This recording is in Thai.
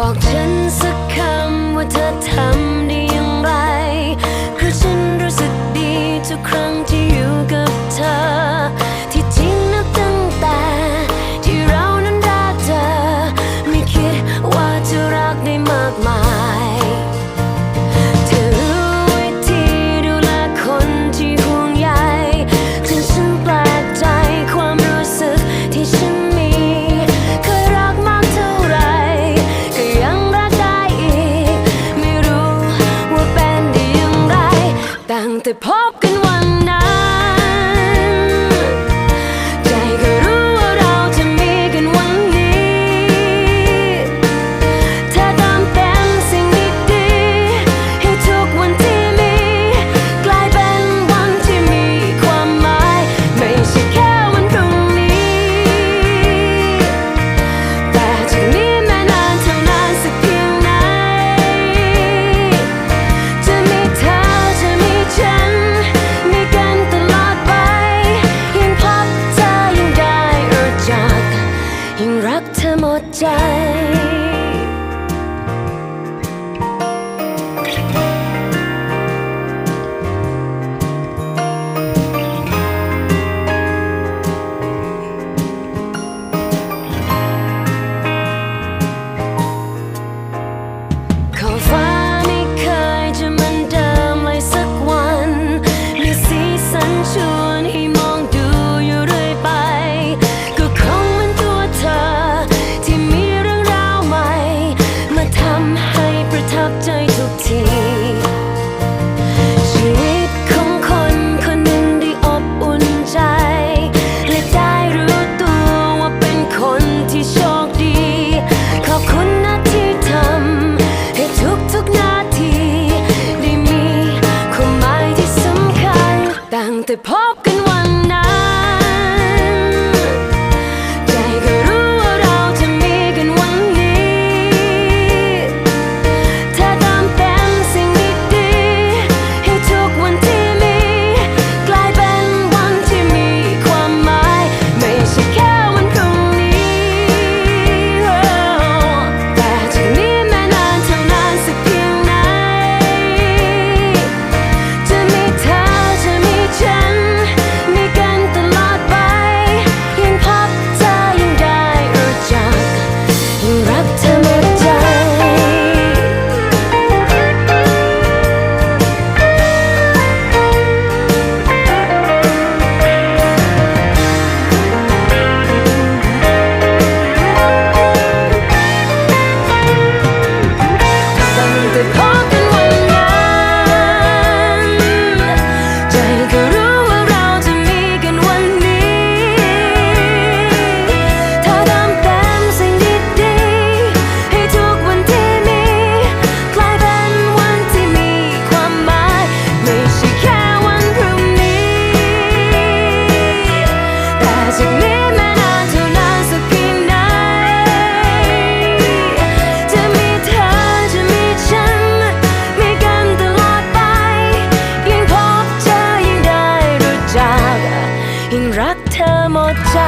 บอกฉันสักคำว่าเธอทำ รักเธอหมดใจ the pump. ยิ่งรักเธอหมดใจ